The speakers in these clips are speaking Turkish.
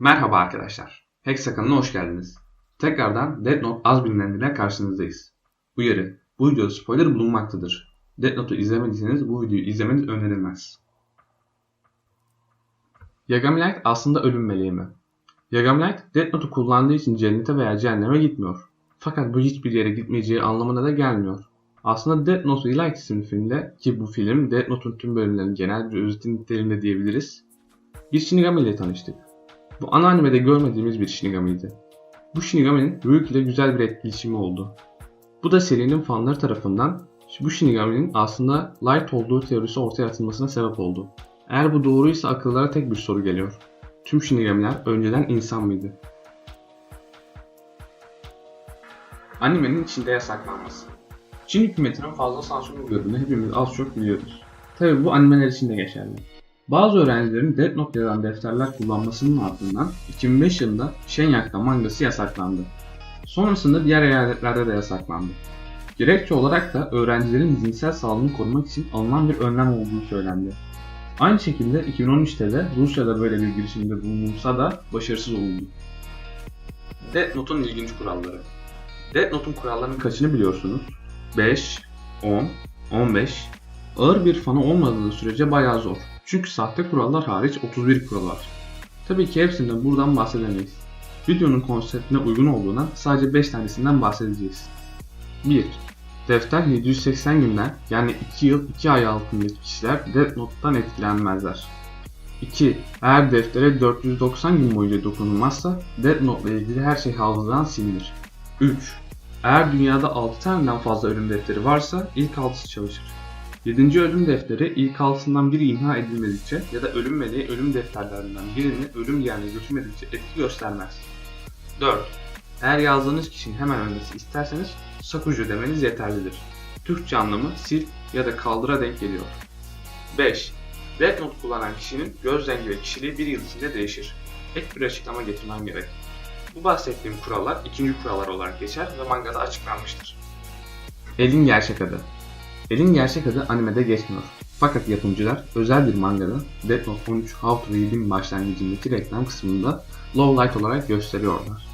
Merhaba arkadaşlar. Hex kanalına hoş geldiniz. Tekrardan Death Note az bilinenlerine karşınızdayız. Uyarı. Bu videoda spoiler bulunmaktadır. Death Note'u izlemediyseniz bu videoyu izlemeniz önerilmez. Yagami Light aslında ölüm meleği mi? Yagami Light, Death Note'u kullandığı için cennete veya cehenneme gitmiyor. Fakat bu hiçbir yere gitmeyeceği anlamına da gelmiyor. Aslında Death Note Relight isimli filmde ki bu film Death Note'un tüm bölümlerinin genel bir özeti niteliğinde diyebiliriz. Bir Shinigami ile tanıştık. Bu ana animede görmediğimiz bir Shinigami'ydi. Bu Shinigami'nin Ryuk ile güzel bir etkileşimi oldu. Bu da serinin fanları tarafından bu Shinigami'nin aslında Light olduğu teorisi ortaya atılmasına sebep oldu. Eğer bu doğruysa akıllara tek bir soru geliyor. Tüm Shinigami'ler önceden insan mıydı? Animenin içinde yasaklanması. Çin hükümetinin fazla sansür uyguladığını hepimiz az çok biliyoruz. Tabi bu animeler için de geçerli. Bazı öğrencilerin Death Note defterler kullanmasının ardından 2005 yılında Shenyang'da mangası yasaklandı. Sonrasında diğer eyaletlerde de yasaklandı. Gerekçe olarak da öğrencilerin zihinsel sağlığını korumak için alınan bir önlem olduğu söylendi. Aynı şekilde 2013'te de Rusya'da böyle bir girişimde bulunulsa da başarısız olundu. Death Note'un ilginç kuralları Death Note'un kurallarının kaçını biliyorsunuz? 5, 10, 15. Ağır bir fanı olmadığı sürece bayağı zor. Çünkü sahte kurallar hariç 31 kural var. Tabii ki hepsinden buradan bahsedemeyiz. Videonun konseptine uygun olduğuna sadece 5 tanesinden bahsedeceğiz. 1. Defter 780 günden yani 2 yıl 2 ay altındaki kişiler Death Note'dan etkilenmezler. 2. Eğer deftere 490 gün boyunca dokunulmazsa Death Note ile ilgili her şey hafızadan silinir. 3. Eğer dünyada 6 taneden fazla ölüm defteri varsa ilk 6'sı çalışır. 7. ölüm defteri ilk altından biri imha edilmedikçe ya da ölüm meleği ölüm defterlerinden birini ölüm yerine götürmedikçe etki göstermez. 4. Eğer yazdığınız kişinin hemen ölmesi isterseniz sakuju demeniz yeterlidir. Türkçe anlamı sil ya da kaldıra denk geliyor. 5. Death Note kullanan kişinin göz rengi ve kişiliği bir yıl içinde değişir. Ek bir açıklama getirmem gerek. Bu bahsettiğim kurallar ikinci kurallar olarak geçer ve mangada açıklanmıştır. Elin gerçek adı Elin gerçek adı animede geçmiyor. Fakat yapımcılar özel bir mangada Death Note 13 How to Read'in başlangıcındaki reklam kısmında Low Light olarak gösteriyorlar.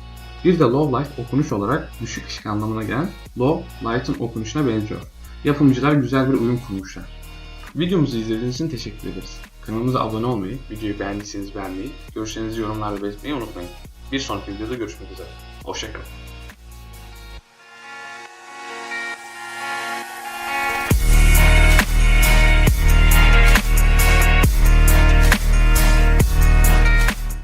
Bir de Low Light okunuş olarak düşük ışık anlamına gelen Low Light'ın okunuşuna benziyor. Yapımcılar güzel bir uyum kurmuşlar. Videomuzu izlediğiniz için teşekkür ederiz. Kanalımıza abone olmayı, videoyu beğendiyseniz beğenmeyi, görüşlerinizi yorumlarda belirtmeyi unutmayın. Bir sonraki videoda görüşmek üzere. Hoşçakalın.